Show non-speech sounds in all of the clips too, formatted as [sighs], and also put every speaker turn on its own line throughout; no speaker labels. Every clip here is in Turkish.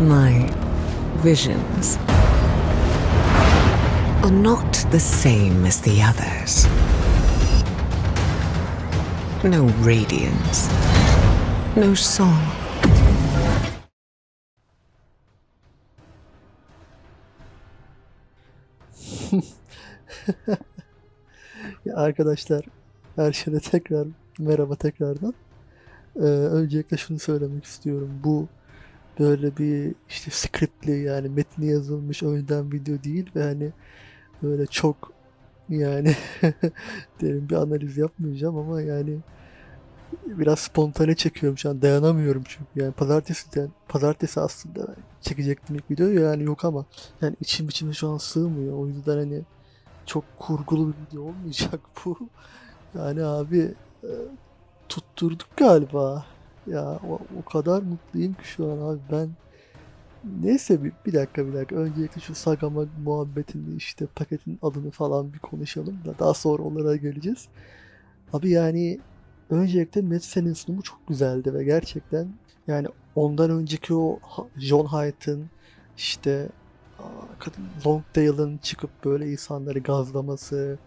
My visions are not the same as the others. No radiance, no song. [laughs]
Ya arkadaşlar her şeyde tekrar merhaba tekrardan. Ee, öncelikle şunu söylemek istiyorum. Bu böyle bir işte scriptli yani metni yazılmış önceden video değil ve hani böyle çok yani [laughs] derin bir analiz yapmayacağım ama yani biraz spontane çekiyorum şu an dayanamıyorum çünkü yani pazartesiden pazartesi aslında çekecektim ilk videoyu yani yok ama yani içim içime şu an sığmıyor o yüzden hani çok kurgulu bir video olmayacak [laughs] bu. Yani abi e, tutturduk galiba. Ya o, o kadar mutluyum ki şu an abi ben. Neyse bir, bir dakika bir dakika. Öncelikle şu Sagama muhabbetini işte paketin adını falan bir konuşalım da daha sonra onlara geleceğiz. Abi yani öncelikle Metsen'in sunumu çok güzeldi ve gerçekten yani ondan önceki o John Hyatt'ın işte kadın Longdale'ın çıkıp böyle insanları gazlaması,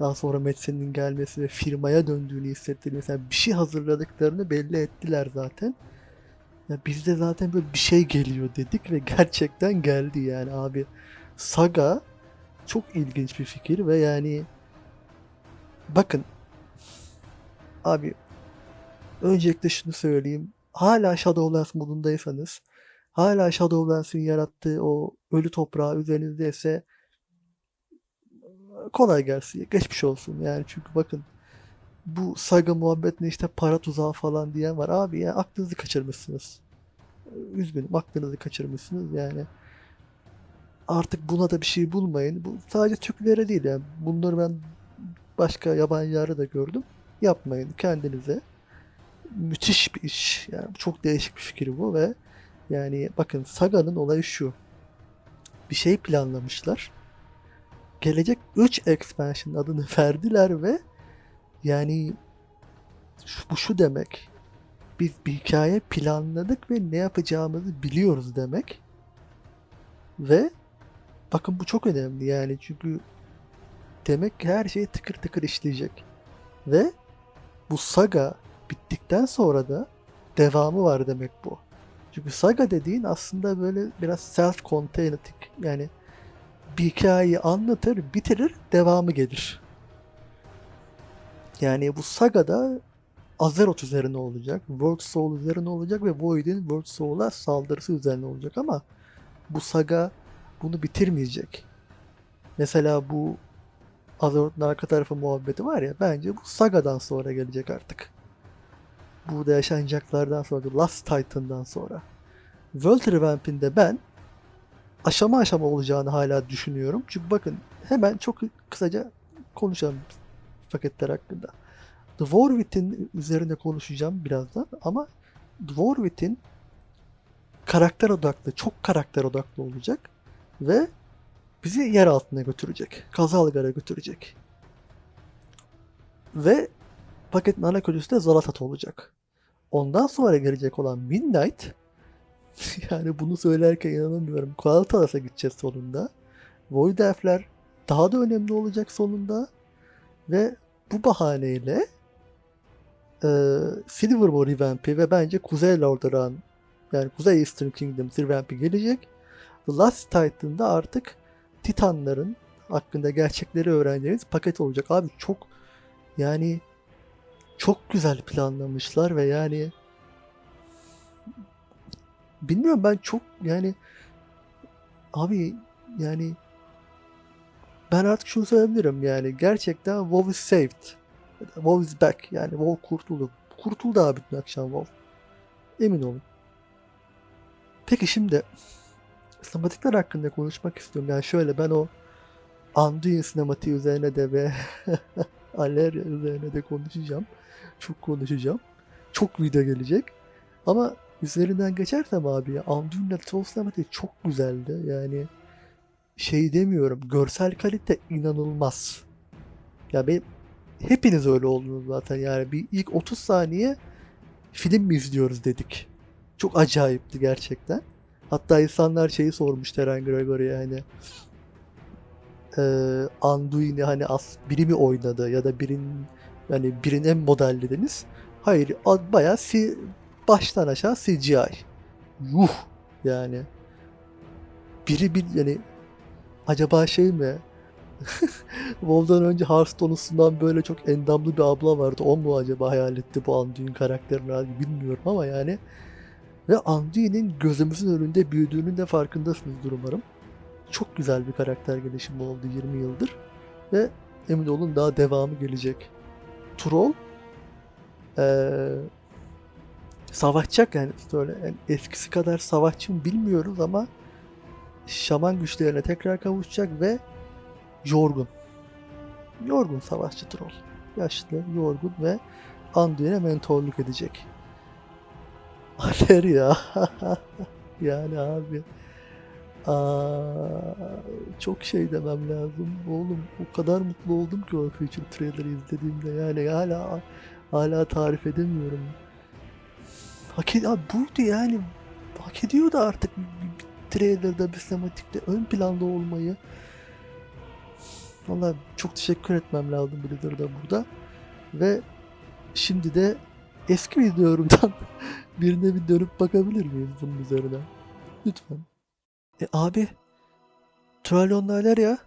daha sonra Metsen'in gelmesi ve firmaya döndüğünü hissettirdi. Mesela bir şey hazırladıklarını belli ettiler zaten. Ya biz de zaten böyle bir şey geliyor dedik ve gerçekten geldi yani abi. Saga çok ilginç bir fikir ve yani bakın abi öncelikle şunu söyleyeyim. Hala Shadowlands modundaysanız hala Shadowlands'in yarattığı o ölü toprağı üzerinizdeyse kolay gelsin. Geçmiş olsun yani çünkü bakın bu saga muhabbetine işte para tuzağı falan diyen var. Abi ya aklınızı kaçırmışsınız. Üzgünüm aklınızı kaçırmışsınız yani. Artık buna da bir şey bulmayın. Bu sadece Türklere değil yani. Bunları ben başka yabancılarda da gördüm. Yapmayın kendinize. Müthiş bir iş. Yani çok değişik bir fikir bu ve yani bakın Saga'nın olayı şu. Bir şey planlamışlar. Gelecek 3 expansion adını [laughs] verdiler ve yani şu- bu şu demek. Biz bir hikaye planladık ve ne yapacağımızı biliyoruz demek. Ve bakın bu çok önemli yani çünkü demek ki her şey tıkır tıkır işleyecek. Ve bu saga bittikten sonra da devamı var demek bu. Çünkü saga dediğin aslında böyle biraz self-contained yani bir hikayeyi anlatır, bitirir, devamı gelir. Yani bu sagada Azeroth üzerine olacak, World Soul üzerine olacak ve Void'in World Soul'a saldırısı üzerine olacak ama bu saga bunu bitirmeyecek. Mesela bu Azeroth'un arka tarafı muhabbeti var ya bence bu sagadan sonra gelecek artık. Burada yaşanacaklardan sonra, Last Titan'dan sonra. World Revamp'inde ben aşama aşama olacağını hala düşünüyorum. Çünkü bakın hemen çok kısaca konuşalım paketler hakkında. The üzerine konuşacağım birazdan ama The karakter odaklı, çok karakter odaklı olacak ve bizi yer altına götürecek. Kazalgar'a götürecek. Ve paketin ana kötüsü de Zalatat olacak. Ondan sonra gelecek olan Midnight [laughs] yani bunu söylerken inanamıyorum. Kualtalas'a gideceğiz sonunda. Void Elf'ler daha da önemli olacak sonunda. Ve bu bahaneyle e, Silvermoor revamp'i ve bence Kuzey Lordaeron yani Kuzey Eastern Kingdom revamp'i gelecek. The Last Titan'da artık Titanların hakkında gerçekleri öğreneceğiniz paket olacak. Abi çok yani çok güzel planlamışlar ve yani bilmiyorum ben çok yani abi yani ben artık şunu söyleyebilirim yani gerçekten WoW is saved. WoW is back yani WoW kurtuldu. Kurtuldu abi bütün akşam WoW. Emin olun. Peki şimdi sinematikler hakkında konuşmak istiyorum. Yani şöyle ben o Anduin sinematiği üzerine de ve [laughs] Aleria üzerine de konuşacağım. Çok konuşacağım. Çok video gelecek. Ama üzerinden geçersem abi ya Anduin'le Troll sinematiği çok güzeldi. Yani şey demiyorum. Görsel kalite inanılmaz. Ya benim hepiniz öyle oldunuz zaten yani bir ilk 30 saniye film mi izliyoruz dedik. Çok acayipti gerçekten. Hatta insanlar şeyi sormuş Teren Gregory'e hani eee Anduin'i hani as biri mi oynadı ya da birinin yani birine mi modellediniz? Hayır, bayağı si baştan aşağı CGI. Yuh yani. Biri bir yani acaba şey mi? [laughs] WoW'dan önce Hearthstone'un sunan böyle çok endamlı bir abla vardı. O mu acaba hayal etti bu Anduin karakterini bilmiyorum ama yani. Ve Anduin'in gözümüzün önünde büyüdüğünün de farkındasınızdır umarım. Çok güzel bir karakter gelişimi oldu 20 yıldır. Ve emin olun daha devamı gelecek. Troll eee savaşacak yani böyle yani eskisi kadar savaşçı mı bilmiyoruz ama şaman güçlerine tekrar kavuşacak ve yorgun. Yorgun savaşçı troll. Yaşlı, yorgun ve Anduin'e mentorluk edecek. [laughs] Aler ya. [laughs] yani abi. Aa, çok şey demem lazım. Oğlum o kadar mutlu oldum ki o Future trailer'ı izlediğimde. Yani hala hala tarif edemiyorum. Hak ed- abi buydu yani. Hak ediyordu artık trailer'da bir sinematikte ön planda olmayı. Valla çok teşekkür etmem lazım Blizzard'a burada. Ve şimdi de eski videolarımdan [laughs] birine bir dönüp bakabilir miyiz bunun üzerine? Lütfen. E abi, Trallion'lar ya.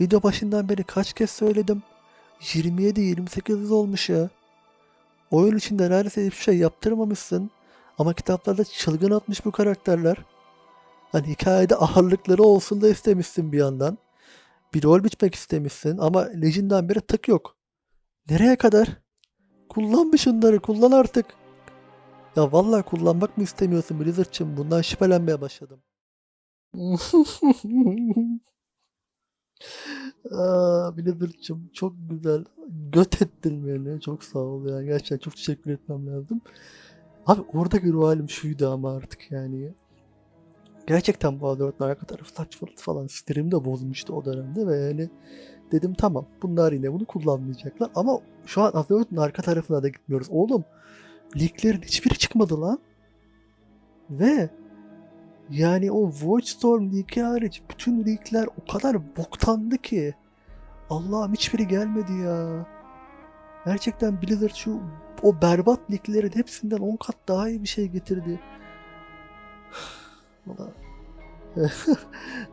Video başından beri kaç kez söyledim. 27-28 olmuş ya. Oyun içinde neredeyse hiçbir şey yaptırmamışsın. Ama kitaplarda çılgın atmış bu karakterler. Hani hikayede ağırlıkları olsun da istemişsin bir yandan. Bir rol biçmek istemişsin ama Legion'dan beri tık yok. Nereye kadar? Kullan bir şunları kullan artık. Ya vallahi kullanmak mı istemiyorsun Blizzard'cığım? Bundan şüphelenmeye başladım. [laughs] Aa, Blizzard'cığım çok güzel. Göt ettin beni. Çok sağ ol ya. Gerçekten çok teşekkür etmem lazım. Abi oradaki ruh halim şuydu ama artık yani. Gerçekten bu Valorant'ın arka tarafı saçmalık falan. Sinirimi de bozmuştu o dönemde ve yani dedim tamam bunlar yine bunu kullanmayacaklar. Ama şu an Valorant'ın arka tarafına da gitmiyoruz. Oğlum liglerin hiçbiri çıkmadı lan. Ve yani o Voidstorm ligi hariç bütün ligler o kadar boktandı ki. Allah'ım hiçbiri gelmedi ya. Gerçekten Blizzard şu o berbat liglerin hepsinden 10 kat daha iyi bir şey getirdi. [sighs] [laughs]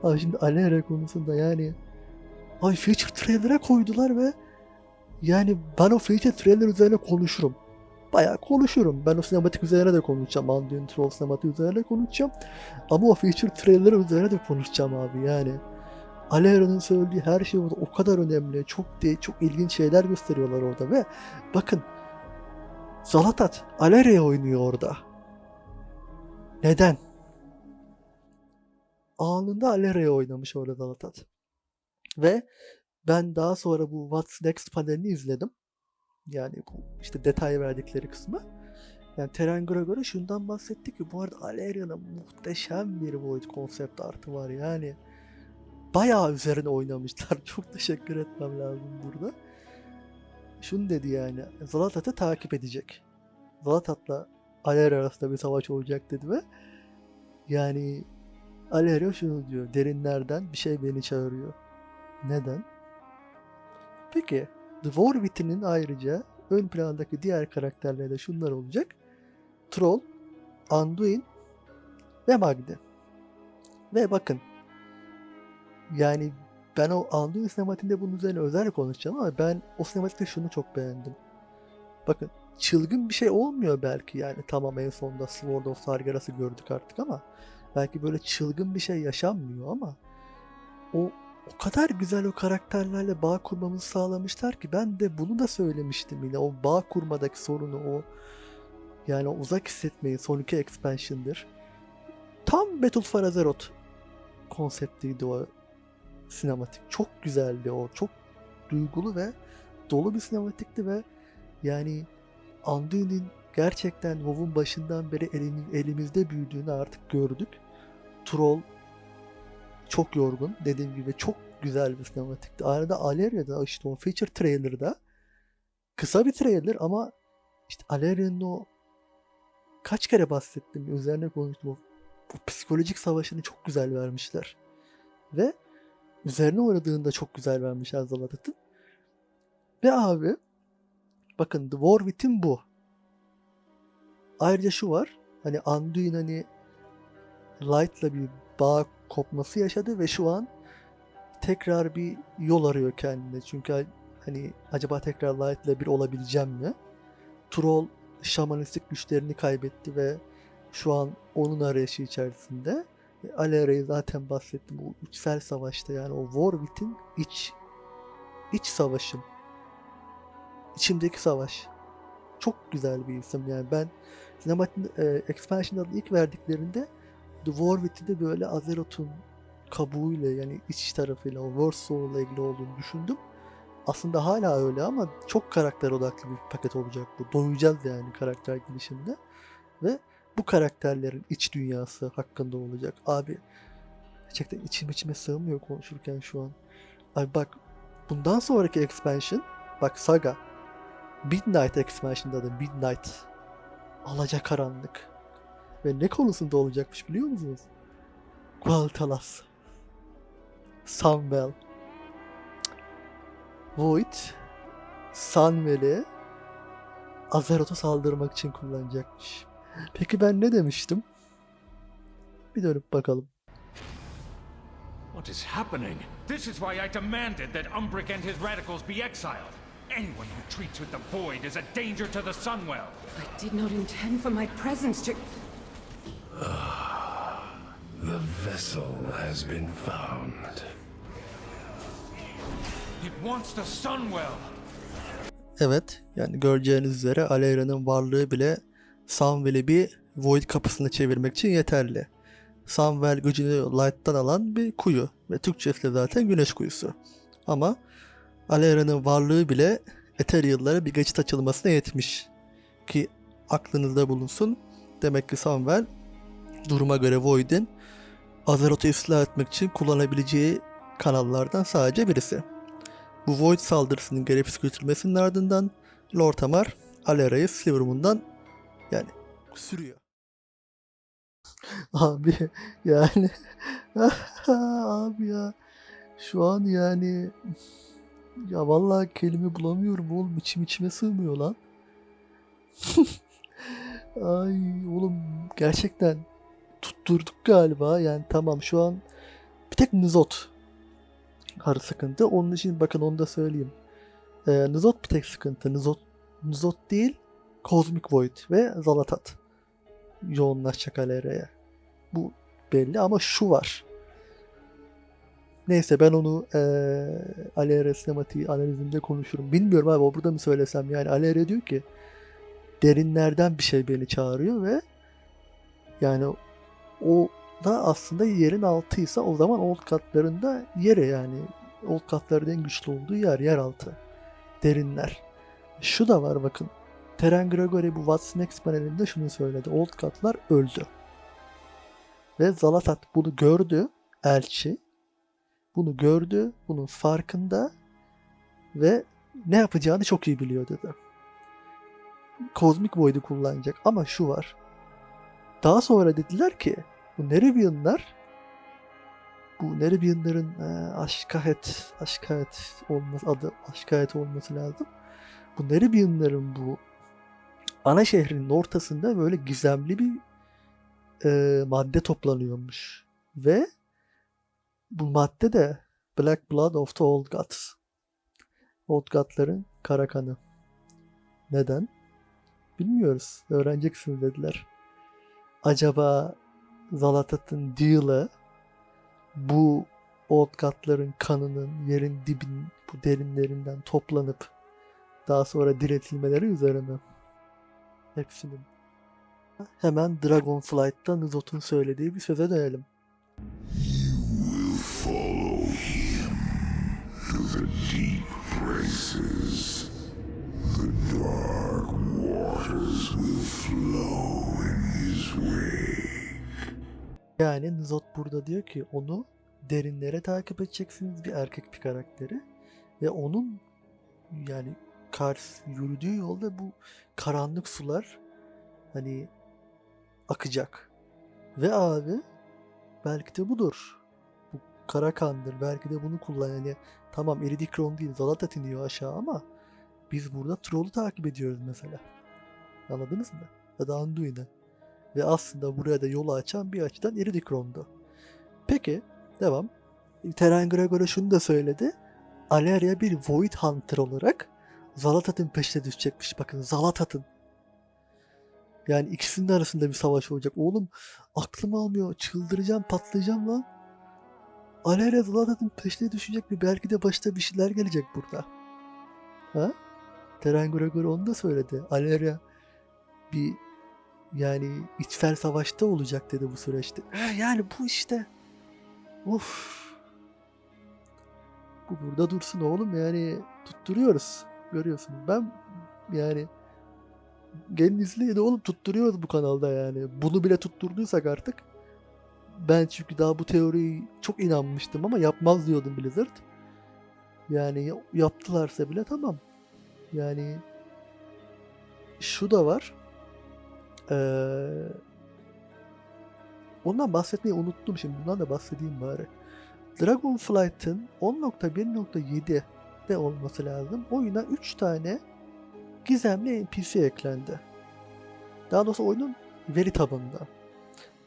Abi şimdi Alera konusunda yani Ay feature trailer'a koydular ve yani ben o feature trailer üzerine konuşurum. Bayağı konuşurum. Ben o sinematik üzerine de konuşacağım. Anduin Troll sinematik üzerine konuşacağım. Ama o feature trailer üzerine de konuşacağım abi yani. Alera'nın söylediği her şey orada o kadar önemli. Çok de, çok ilginç şeyler gösteriyorlar orada ve bakın Zalatat Alera'ya oynuyor orada. Neden? Anında Alera'ya oynamış orada Zalatat. Ve ben daha sonra bu What's Next panelini izledim. Yani bu işte detay verdikleri kısmı. Yani Teren Gregor'a şundan bahsetti ki bu arada Aleria'nın muhteşem bir Void konsept artı var yani. Bayağı üzerine oynamışlar. [laughs] Çok teşekkür etmem lazım burada. Şunu dedi yani. Zalatat'ı takip edecek. Zalatat'la Aleria arasında bir savaş olacak dedi ve yani Aleria şunu diyor. Derinlerden bir şey beni çağırıyor. Neden? Peki The War Within'in ayrıca ön plandaki diğer karakterleri de şunlar olacak. Troll, Anduin ve Magni. Ve bakın yani ben o Anduin sinematiğinde bunun üzerine özel konuşacağım ama ben o sinematikte şunu çok beğendim. Bakın çılgın bir şey olmuyor belki yani tamam en sonunda Sword of Sargeras'ı gördük artık ama belki böyle çılgın bir şey yaşanmıyor ama o o kadar güzel o karakterlerle bağ kurmamızı sağlamışlar ki ben de bunu da söylemiştim yine o bağ kurmadaki sorunu o yani o uzak hissetmeyi son iki expansion'dır. Tam Battle for Azeroth konseptiydi o sinematik. Çok güzeldi o. Çok duygulu ve dolu bir sinematikti ve yani Anduin'in gerçekten WoW'un başından beri elimizde büyüdüğünü artık gördük. Troll çok yorgun. Dediğim gibi çok güzel bir sinematikti. Arada Aleria'da işte o feature trailer'da kısa bir trailer ama işte Aleria'nın o kaç kere bahsettim üzerine konuştum o bu psikolojik savaşını çok güzel vermişler. Ve üzerine oynadığını da çok güzel vermişler Zalatat'ın. Ve abi bakın The War Within bu. Ayrıca şu var. Hani Anduin hani Light'la bir bağ kopması yaşadı ve şu an tekrar bir yol arıyor kendine. Çünkü hani acaba tekrar Light'la bir olabileceğim mi? Troll şamanistik güçlerini kaybetti ve şu an onun arayışı içerisinde. E, Alera'yı zaten bahsettim. Bu içsel savaşta yani o War Within iç iç savaşım. İçimdeki savaş. Çok güzel bir isim yani ben Sinematin e, Expansion adını ilk verdiklerinde The War Within'de böyle Azeroth'un kabuğuyla yani iç tarafıyla o War Soul'la ilgili olduğunu düşündüm. Aslında hala öyle ama çok karakter odaklı bir paket olacak bu. Doyacağız yani karakter gelişimde. Ve bu karakterlerin iç dünyası hakkında olacak. Abi gerçekten içim içime sığmıyor konuşurken şu an. Abi bak bundan sonraki expansion bak Saga Midnight expansion'da adı Midnight Alacakaranlık ve ne konusunda olacakmış biliyor musunuz? Gualtalas Sunwell Void Sunwell'i Azeroth'a saldırmak için kullanacakmış. Peki ben ne demiştim? Bir dönüp bakalım.
What is happening?
This is why I demanded that Umbrick and his radicals be exiled. Anyone who treats with the Void is a danger to the Sunwell.
I did not intend for my presence to.
The vessel has been found.
It wants the Sunwell.
Evet, yani göreceğiniz üzere Aleyra'nın varlığı bile Sunwell'i bir Void kapısını çevirmek için yeterli. Sunwell gücünü Light'tan alan bir kuyu ve Türkçesi zaten güneş kuyusu. Ama Aleyra'nın varlığı bile Ethereal'lara bir geçit açılmasına yetmiş. Ki aklınızda bulunsun. Demek ki Sunwell duruma göre Void'in Azeroth'u ıslah etmek için kullanabileceği kanallardan sadece birisi. Bu Void saldırısının geri püskürtülmesinin ardından Lord Amar Alera'yı Silvermoon'dan yani sürüyor. [laughs] Abi yani [laughs] abi ya şu an yani ya vallahi kelime bulamıyorum oğlum içim içime sığmıyor lan. [laughs] Ay oğlum gerçekten tutturduk galiba yani tamam şu an bir tek Nizot karı sıkıntı. Onun için bakın onu da söyleyeyim. Ee, Nizot bir tek sıkıntı. Nizot, Nizot değil Cosmic Void ve Zalatat yoğunlaşacak Alera'ya. Bu belli ama şu var. Neyse ben onu eee Alera sinematiği analizinde konuşurum. Bilmiyorum abi o burada mı söylesem yani Alera diyor ki derinlerden bir şey beni çağırıyor ve yani o da aslında yerin altıysa o zaman old katlarında yere yani old katların en güçlü olduğu yer yer altı. Derinler. Şu da var bakın. Teren Gregory bu What's Next panelinde şunu söyledi. Old katlar öldü. Ve Zalatat bunu gördü. Elçi. Bunu gördü. Bunun farkında. Ve ne yapacağını çok iyi biliyor dedi. Kozmik Void'i kullanacak. Ama şu var. Daha sonra dediler ki bu Nerevianlar bu Nerevianların e, Aşkahet Aşkahet olması adı Aşkahet olması lazım. Bu Nerevianların bu ana şehrinin ortasında böyle gizemli bir e, madde toplanıyormuş. Ve bu madde de Black Blood of the Old Gods. Old Gods'ların kara kanı. Neden? Bilmiyoruz. Öğreneceksiniz dediler. Acaba Zalatat'ın deal'ı bu Old Gods'ların kanının yerin dibin bu derinlerinden toplanıp daha sonra diretilmeleri üzerine. Hepsinin. Hemen Dragonflight'ta Nizot'un söylediği bir söze dönelim.
The dark waters will flow.
Yani Nizot burada diyor ki onu derinlere takip edeceksiniz bir erkek bir karakteri ve onun yani karşı yürüdüğü yolda bu karanlık sular hani akacak Ve abi belki de budur. Bu Karakan'dır. Belki de bunu kullan. Yani tamam Eridikron değil Zalatat iniyor aşağı ama biz burada Troll'u takip ediyoruz mesela. Anladınız mı? Ya da Anduin'i. Ve aslında buraya da yolu açan bir açıdan Eridikron'du. Peki devam. Terran Gregor'a şunu da söyledi. Aleria bir Void Hunter olarak Zalatat'ın peşine düşecekmiş. Bakın Zalatat'ın. Yani ikisinin arasında bir savaş olacak. Oğlum aklım almıyor. Çıldıracağım, patlayacağım lan. Aleria Zalatat'ın peşine düşecek ve belki de başta bir şeyler gelecek burada. Ha? Terran Gregor onu da söyledi. Aleria bir yani içsel savaşta olacak dedi bu süreçte. Yani bu işte. Of. Bu burada dursun oğlum yani tutturuyoruz. Görüyorsun. Ben yani gelin izleyin oğlum tutturuyoruz bu kanalda yani. Bunu bile tutturduysak artık. Ben çünkü daha bu teoriyi çok inanmıştım ama yapmaz diyordum Blizzard. Yani ya- yaptılarsa bile tamam. Yani şu da var. Ee, ondan bahsetmeyi unuttum şimdi. Bundan da bahsedeyim bari. Dragonflight'ın 10.1.7 de olması lazım. Oyuna 3 tane gizemli NPC eklendi. Daha doğrusu oyunun veri tabanında.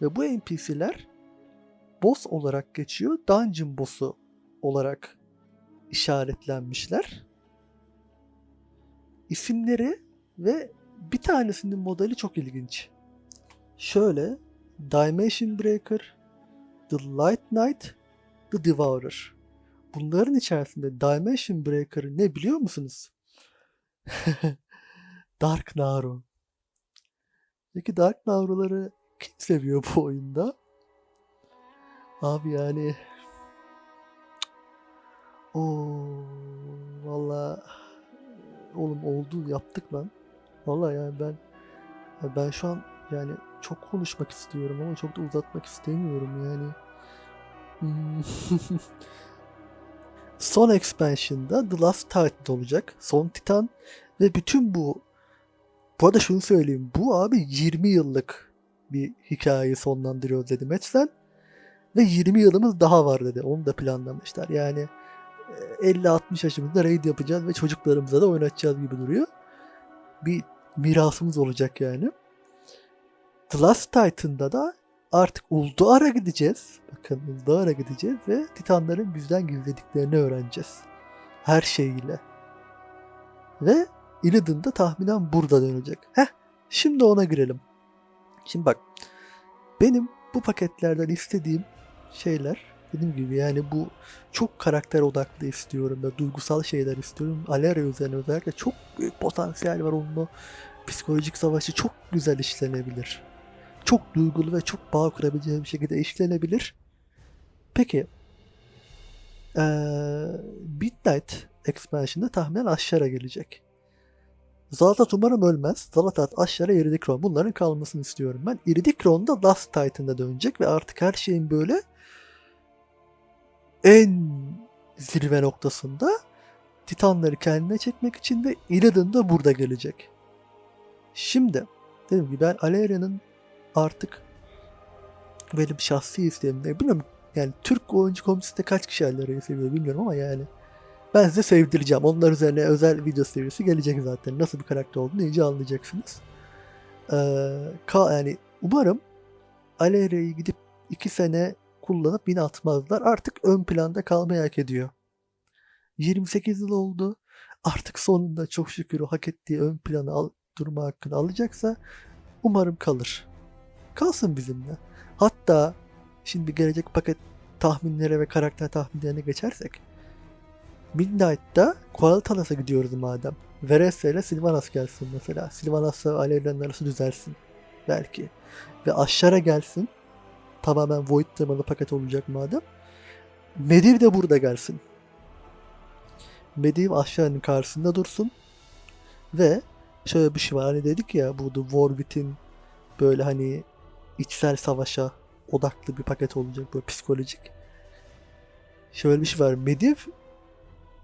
Ve bu NPC'ler boss olarak geçiyor. Dungeon boss'u olarak işaretlenmişler. İsimleri ve bir tanesinin modeli çok ilginç. Şöyle Dimension Breaker, The Light Knight, The Devourer. Bunların içerisinde Dimension Breaker ne biliyor musunuz? [laughs] Dark Naru. Peki Dark Naru'ları kim seviyor bu oyunda? Abi yani o valla oğlum oldu yaptık lan. Valla yani ben ben şu an yani çok konuşmak istiyorum ama çok da uzatmak istemiyorum yani. Hmm. [laughs] Son expansion'da The Last Titan olacak. Son Titan ve bütün bu bu arada şunu söyleyeyim. Bu abi 20 yıllık bir hikayeyi sonlandırıyor dedi Metzlen. Ve 20 yılımız daha var dedi. Onu da planlamışlar. Yani e, 50-60 yaşımızda raid yapacağız ve çocuklarımıza da oynatacağız gibi duruyor. Bir mirasımız olacak yani. The Last Titan'da da artık Ulduar'a gideceğiz. Bakın Ulduar'a gideceğiz ve Titanların bizden gizlediklerini öğreneceğiz. Her şeyiyle. Ve Illidan da tahminen burada dönecek. Heh, şimdi ona girelim. Şimdi bak, benim bu paketlerden istediğim şeyler, dediğim gibi yani bu çok karakter odaklı istiyorum ve duygusal şeyler istiyorum. Aleria üzerine özellikle çok büyük potansiyel var onun o psikolojik savaşı çok güzel işlenebilir. Çok duygulu ve çok bağ kurabileceği bir şekilde işlenebilir. Peki eee Midnight Expansion'da tahminen Ashara gelecek. Zalatat umarım ölmez. Zalatat, Ashara, Iridikron. Bunların kalmasını istiyorum ben. Iridikron da Last Titan'da dönecek ve artık her şeyin böyle en zirve noktasında Titanları kendine çekmek için de Illidan da burada gelecek. Şimdi dedim ki ben Aleria'nın artık benim şahsi isteğim ne bilmiyorum yani Türk oyuncu komitesinde kaç kişi Aleria'yı seviyor bilmiyorum ama yani ben size sevdireceğim. Onlar üzerine özel video serisi gelecek zaten. Nasıl bir karakter olduğunu iyice anlayacaksınız. Ee, ka- yani umarım Aleria'yı gidip 2 sene kullanıp yine atmazlar. Artık ön planda kalmayı hak ediyor. 28 yıl oldu. Artık sonunda çok şükür o hak ettiği ön plana al- durma hakkını alacaksa umarım kalır. Kalsın bizimle. Hatta şimdi gelecek paket tahminlere ve karakter tahminlerine geçersek Midnight'ta Kualtalas'a gidiyoruz madem. Veressa ile Sylvanas gelsin mesela. Sylvanas'la Alevlerin arası düzelsin. Belki. Ve Ashara gelsin. Tamamen Void temalı paket olacak madem. Mediv de burada gelsin. Mediv Ashara'nın karşısında dursun. Ve şöyle bir şey var. Hani dedik ya bu The War böyle hani içsel savaşa odaklı bir paket olacak böyle psikolojik. Şöyle bir şey var. Mediv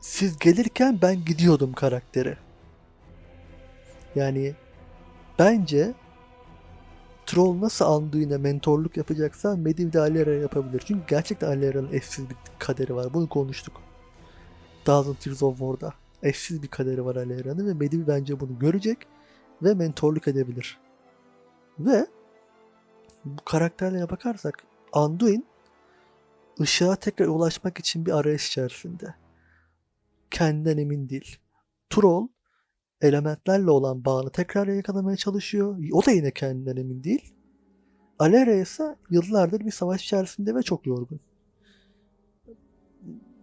siz gelirken ben gidiyordum karakteri. Yani bence Troll nasıl Anduin'e mentorluk yapacaksa Medivh de Alera'ya yapabilir. Çünkü gerçekten Alera'nın eşsiz bir kaderi var. Bunu konuştuk. Thousand Years of War'da. Eşsiz bir kaderi var Alera'nın ve Medivh bence bunu görecek ve mentorluk edebilir. Ve bu karakterlere bakarsak Anduin ışığa tekrar ulaşmak için bir arayış içerisinde. Kendinden emin değil. Troll elementlerle olan bağını tekrar yakalamaya çalışıyor. O da yine kendinden emin değil. Alera ise yıllardır bir savaş içerisinde ve çok yorgun.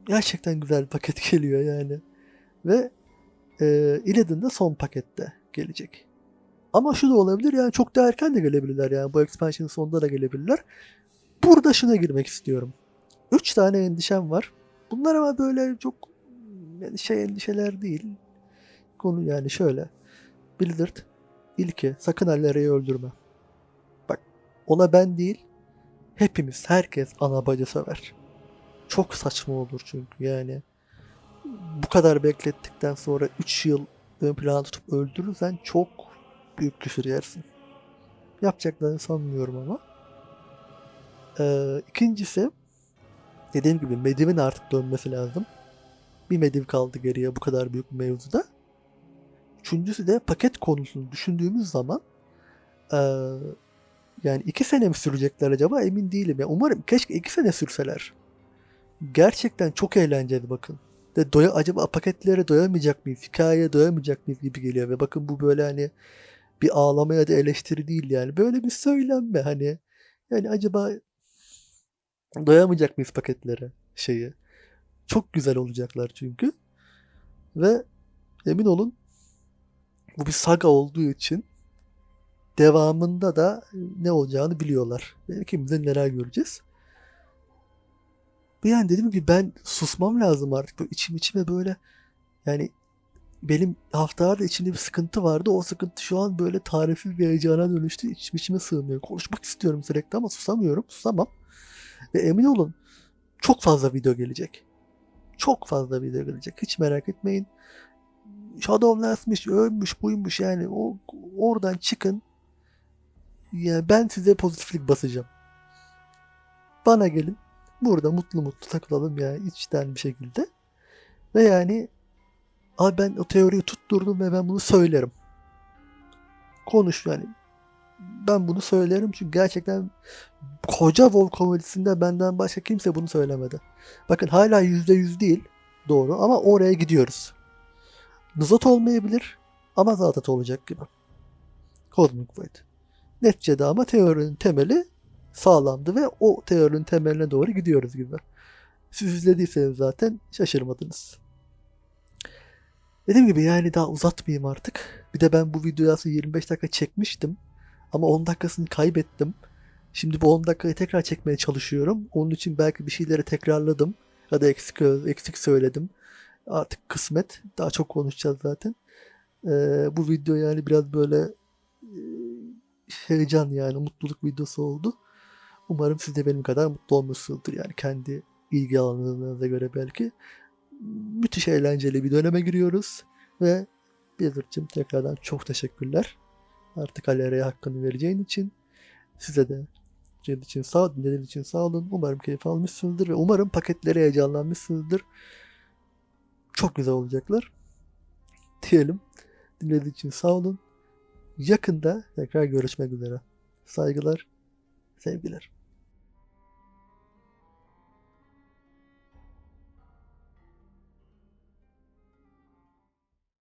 Gerçekten güzel bir paket [laughs] geliyor yani. Ve e, Illidan da son pakette gelecek. Ama şu da olabilir yani çok da erken de gelebilirler yani bu expansion'ın sonunda da gelebilirler. Burada şuna girmek istiyorum. Üç tane endişem var. Bunlar ama böyle çok yani şey endişeler değil. Konu yani şöyle. Blizzard ilki sakın Allera'yı öldürme. Bak ona ben değil hepimiz herkes ana bacı sever. Çok saçma olur çünkü yani. Bu kadar beklettikten sonra 3 yıl ön plana tutup öldürürsen çok büyük küfür yersin. Yapacaklarını sanmıyorum ama. Ee, ikincisi dediğim gibi Medivh'in artık dönmesi lazım. Bir Medivh kaldı geriye bu kadar büyük bir mevzuda. Üçüncüsü de paket konusunu düşündüğümüz zaman eee, yani iki sene mi sürecekler acaba emin değilim. Ya umarım keşke iki sene sürseler. Gerçekten çok eğlenceli bakın. De doya, acaba paketlere doyamayacak mıyız? Hikayeye doyamayacak mıyız gibi geliyor. Ve bakın bu böyle hani bir ağlama ya da eleştiri değil yani. Böyle bir söylenme hani. Yani acaba doyamayacak mıyız paketlere şeyi. Çok güzel olacaklar çünkü. Ve emin olun bu bir saga olduğu için devamında da ne olacağını biliyorlar. İkimiz de neler göreceğiz. Yani dedim ki ben susmam lazım artık. Böyle içim içime böyle yani benim haftalarda içimde bir sıkıntı vardı. O sıkıntı şu an böyle tarifi bir heyecana dönüştü. İçim içime sığmıyor. Konuşmak istiyorum sürekli ama susamıyorum. Susamam. Ve emin olun çok fazla video gelecek. Çok fazla video gelecek. Hiç merak etmeyin. Shadowlands'mış, ölmüş, buymuş yani. O oradan çıkın. Yani ben size pozitiflik basacağım. Bana gelin. Burada mutlu mutlu takılalım yani içten bir şekilde. Ve yani abi ben o teoriyi tutturdum ve ben bunu söylerim. Konuş yani. Ben bunu söylerim çünkü gerçekten koca WoW komedisinde benden başka kimse bunu söylemedi. Bakın hala %100 değil. Doğru ama oraya gidiyoruz. Nuzat olmayabilir ama Zatat olacak gibi. Cosmic Void. Neticede ama teorinin temeli sağlamdı ve o teorinin temeline doğru gidiyoruz gibi. Siz izlediyseniz zaten şaşırmadınız. Dediğim gibi yani daha uzatmayayım artık. Bir de ben bu videoyu aslında 25 dakika çekmiştim. Ama 10 dakikasını kaybettim. Şimdi bu 10 dakikayı tekrar çekmeye çalışıyorum. Onun için belki bir şeyleri tekrarladım. Ya da eksik, eksik söyledim. Artık kısmet. Daha çok konuşacağız zaten. Ee, bu video yani biraz böyle e, heyecan yani mutluluk videosu oldu. Umarım siz de benim kadar mutlu olmuşsunuzdur yani kendi ilgi alanlarınıza göre belki. Müthiş eğlenceli bir döneme giriyoruz ve Blizzard'cığım tekrardan çok teşekkürler. Artık Alera'ya hakkını vereceğin için size de için sağ, dinlediğiniz için sağ olun. Umarım keyif almışsınızdır ve umarım paketlere heyecanlanmışsınızdır. Çok güzel olacaklar. Diyelim. Dinlediğiniz için sağ olun. Yakında tekrar görüşmek üzere. Saygılar, sevgiler.